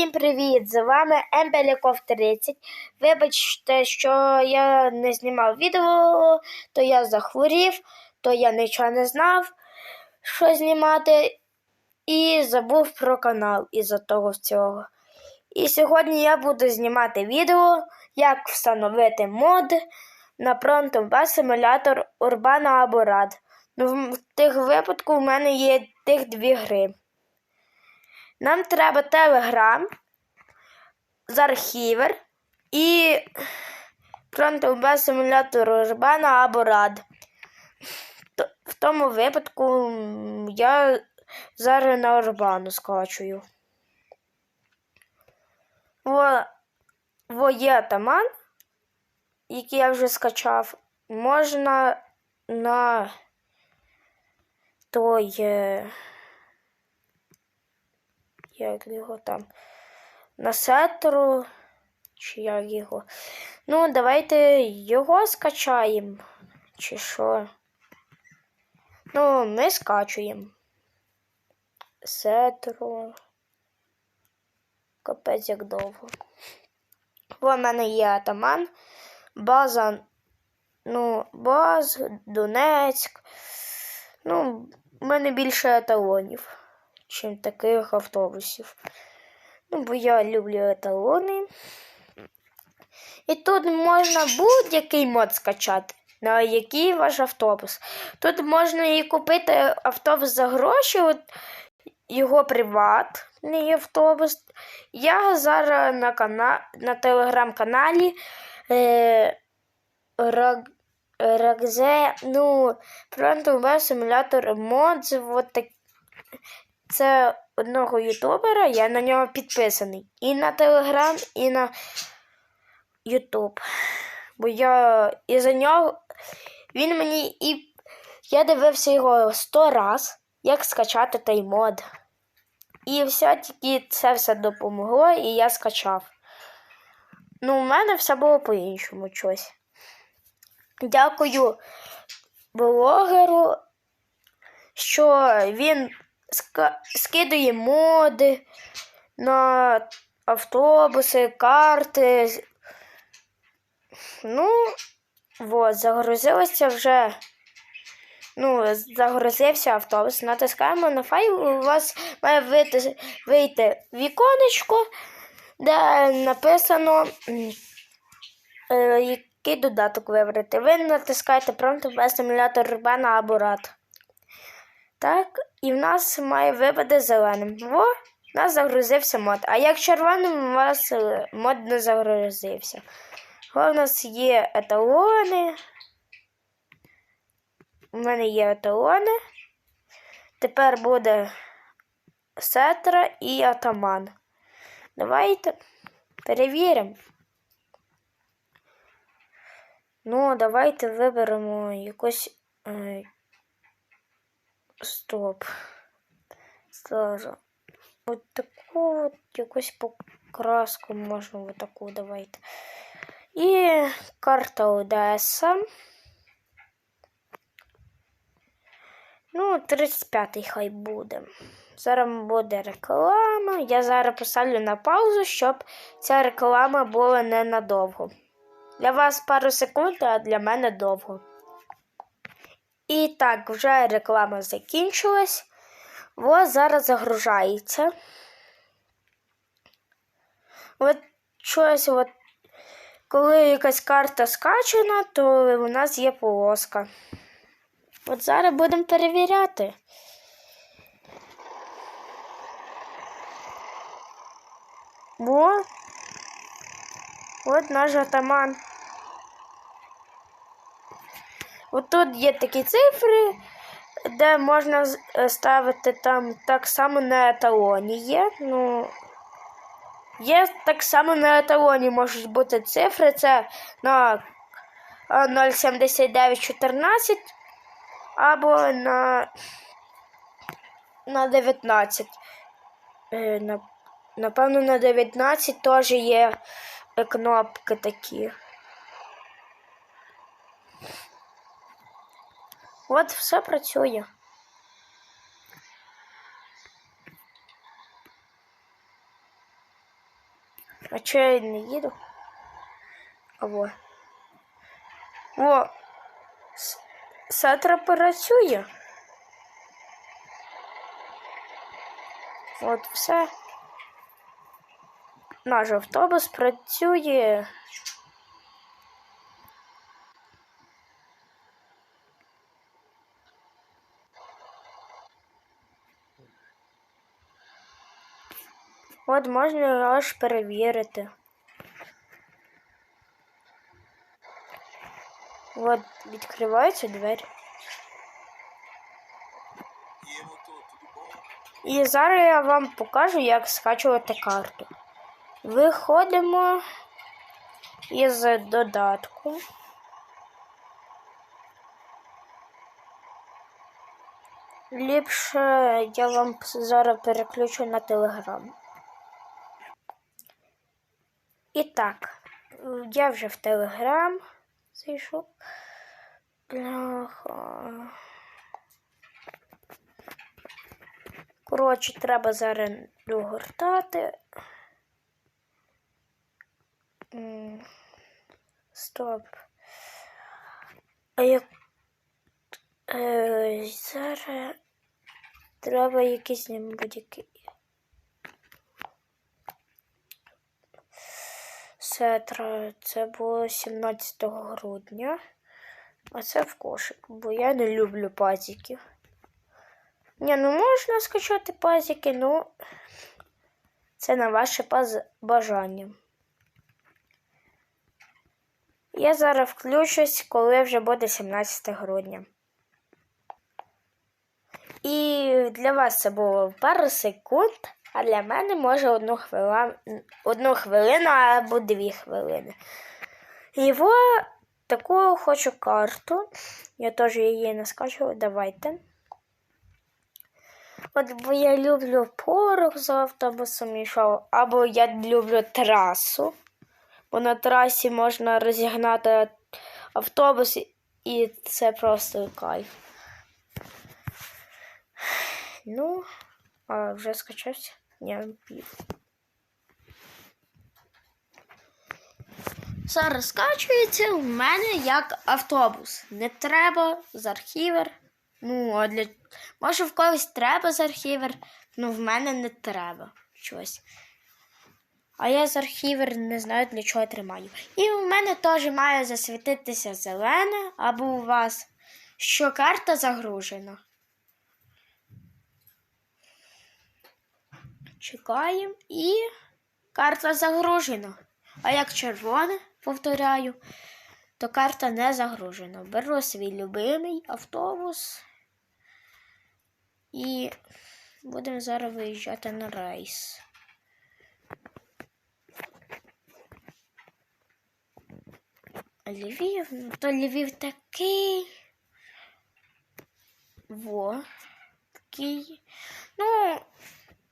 Всім привіт! З вами Ембеліков 30. Вибачте, що я не знімав відео, то я захворів, то я нічого не знав, що знімати, і забув про канал із-за того всього. І сьогодні я буду знімати відео, як встановити мод на Pronto симулятор Urbana або Rad. Ну, в тих випадку в мене є тих дві гри. Нам треба з архівер і фронтовий симулятор Урбана або RAD. В тому випадку я зараз на Урбану скачую. Во, во є таман, який я вже скачав, можна на той. Як його там на сетеру, чи як його. Ну, давайте його скачаємо. Чи що? Ну, ми скачуємо. Сетеру. Капець як довго. У мене є атаман, база, ну, баз, Донецьк. Ну, в мене більше еталонів чим таких автобусів. Ну, бо я люблю еталони. І тут можна будь-який мод скачати, на який ваш автобус. Тут можна і купити автобус за гроші, от його приватний автобус. Я зараз на кана... на телеграм-каналі е... Раг... Рагзе, ну, фронтовий симулятор мод, от так це одного ютубера, я на нього підписаний. І на Телеграм, і на Ютуб. Бо я і за нього він мені і. Я дивився його сто раз, як скачати той мод. І все тільки це все допомогло, і я скачав. Ну, у мене все було по-іншому щось. Дякую блогеру, що він скидує моди на автобуси, карти. Ну, от, загрузилося вже. Ну, загрузився автобус. Натискаємо на файл, у вас має вийти, вийти віконечко, де написано, е, який додаток вибрати. Ви натискаєте промпт без симулятор Рубана або рад. Так, і в нас має випаде зеленим. Во, у нас загрузився мод. А як червоним у вас е, мод не загрузився. О, у нас є еталони. У мене є еталони. Тепер буде сетра і атаман. Давайте перевіримо. Ну, давайте виберемо якусь. Стоп. Сразу. От таку от якусь покраску можна вот таку давайте. І карта Одеса. Ну, 35-й хай буде. Зараз буде реклама. Я зараз поставлю на паузу, щоб ця реклама була ненадовго. Для вас пару секунд, а для мене довго. І так, вже реклама закінчилась. Ось зараз загружається. От щось, от, коли якась карта скачена, то у нас є полоска. От зараз будемо перевіряти. Бо от наш атаман. Отут є такі цифри, де можна е, ставити там так само на еталоні є. Ну, Є так само на еталоні можуть бути цифри. Це на 0,7914 або на на 19. Е, напевно, на 19 теж є кнопки такі. От все працює. А чого я не їду? А во. О! С- Сетра працює. От все. Наш автобус працює. От можна аж перевірити. От відкриваються двері. І зараз я вам покажу, як скачувати карту. Виходимо із додатку. Ліпше я вам зараз переключу на телеграм. І так, я вже в телеграм зайшов. Коротше, треба зараз догортати. Стоп. А як е, зараз треба якийсь будь-який. Сетра, це було 17 грудня. А це в кошик, бо я не люблю пазиків. Ні, ну можна скачати пазики, ну це на ваше паз... бажання. Я зараз включусь, коли вже буде 17 грудня. І для вас це було пару секунд, а для мене може одну хвилину, одну хвилину або дві хвилини. Його таку хочу карту. Я теж її не скачу. Давайте. От бо я люблю порох з автобусом йшов, або я люблю трасу. Бо на трасі можна розігнати автобус, і це просто кайф. Ну, а вже скачався? Ні, пів. Зараз скачується у мене як автобус. Не треба з архівер. Ну, а для... може в когось треба з архівер, ну в мене не треба щось. А я з архівер не знаю, для чого тримаю. І у мене теж має засвітитися зелене, або у вас, що карта загружена. Чекаємо і карта загружена. А як червоне, повторяю, то карта не загружена. Беру свій любимий автобус і будемо зараз виїжджати на рейс. Львів, ну то Львів такий. Во, такий. Ну,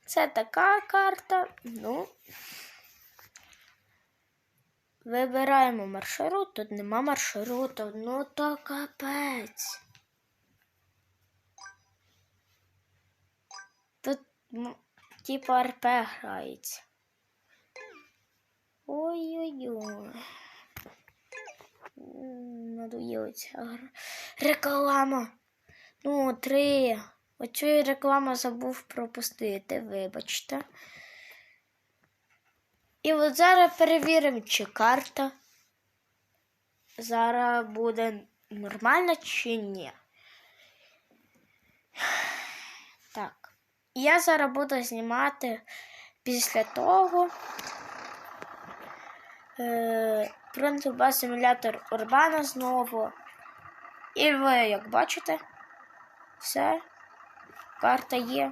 це така карта. Ну. Вибираємо маршрут, тут нема маршруту, ну то капець. Тут ну, типу РП грається. Ой-ой-ой. М, Надоїла. Реклама. Ну, три. Оцю рекламу забув пропустити, вибачте. І от зараз перевіримо, чи карта зараз буде нормальна чи ні. Так. Я зараз буду знімати після того е, Принтуба симулятор Урбана знову. І ви, як бачите, все, карта є.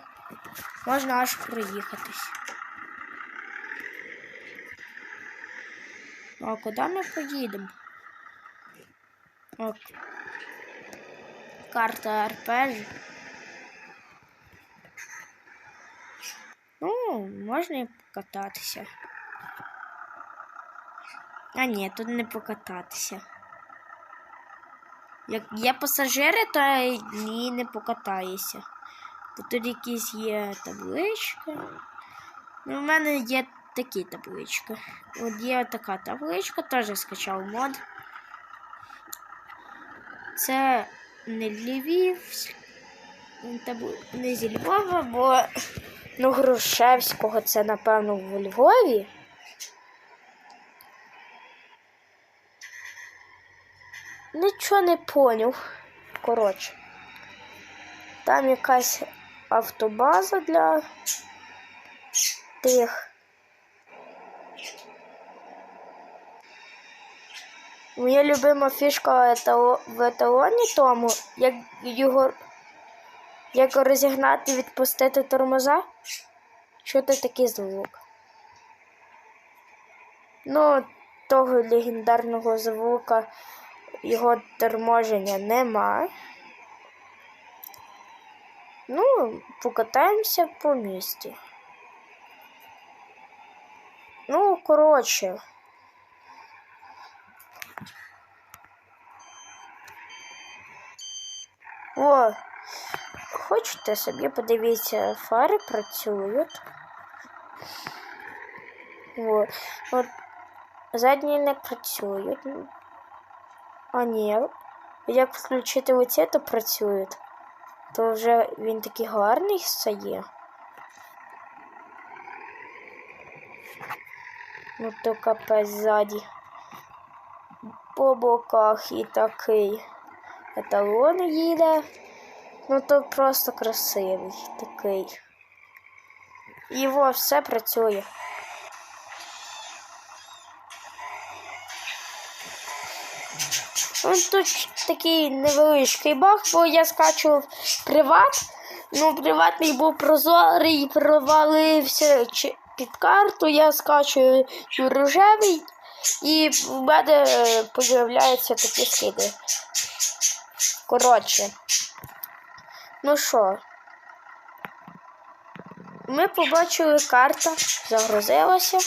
Можна аж проїхатись. А куди ми поїдемо? О, карта РП. Ну, можна і покататися. А ні, тут не покататися. Як є пасажири, то ні, не покатаєшся. Бо тут якісь є табличка. Ну, у мене є такі таблички. От є така табличка, теж скачав мод. Це не Львів, не зі Львова, бо ну, Грушевського це, напевно, в Львові. Нічого не поняв. Коротше. Там якась автобаза для тих. Моя любима фішка в еталоні тому, як його як розігнати, відпустити тормоза. Що це такий звук? Ну, того легендарного звука його торможення нема. Ну, покатаємося по місті. Ну, коротше. О, хочете собі подивіться, фари працюють. О, от задні не працюють. А ні, як включити оце, то працюють. То вже він такий гарний стає. Ну то капець ззаді. По боках і такий еталон їде. Ну то просто красивий такий. Його все працює. Тут такий невеличкий баг, бо я скачував приват. Ну, приватний був прозорий, провалився під карту. Я скачую рожевий, і в мене появляються такі скиди. Коротше. Ну що? Ми побачили карта, загрузилася.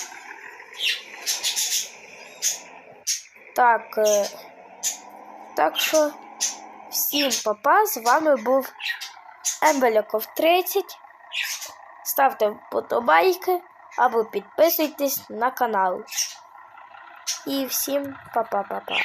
Так. е, Так що всім папа, з вами був Ембеляков 30. Ставте вподобайки або підписуйтесь на канал. І всім па-па-па-па.